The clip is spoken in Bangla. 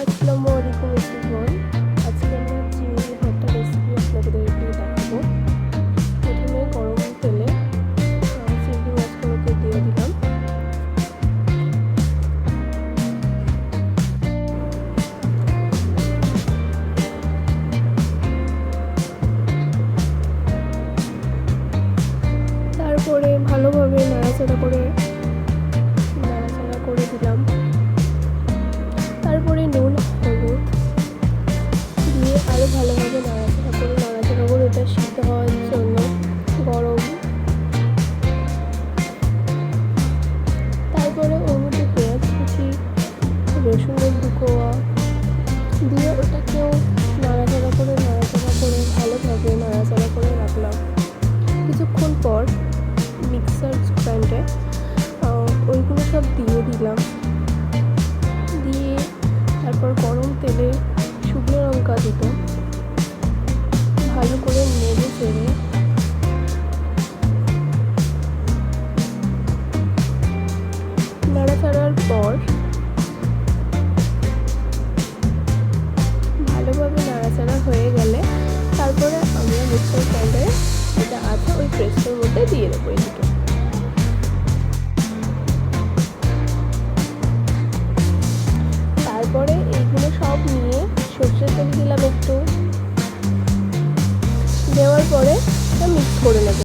আসসালামু আলাইকুম এভরিওয়ান আজকে আমরা চিংড়ি ভর্তা রেসিপি আপনাদেরকে দেখাবো প্রথমে গরম তেলে চিংড়ি মাছগুলোকে দিয়ে দিলাম তারপরে ভালোভাবে নাড়াচাড়া করে নাড়াচাড়া করে দিলাম। রসুনের দুকোয়া দিয়ে ওটাকেও নাড়াচাড়া করে নাড়াচাড়া করে, ভালোভাবে নাড়াচাড়া করে রাখলাম। কিছুক্ষণ পর মিক্সার গ্রাইন্ডে ওইগুলো সব দিয়ে দিলাম। দিয়ে তারপর গরম তেলে শুকনো লঙ্কা দিত, ভালো করে নেড়ে চেড়ে নাড়াচাড়ার পর পেস্টের মধ্যে দিয়ে দেবো এই দুটো। তারপরে এইগুলো সব নিয়ে সর্ষে তেল দিলাম একটু। দেওয়ার পরে মিক্স করে নেব।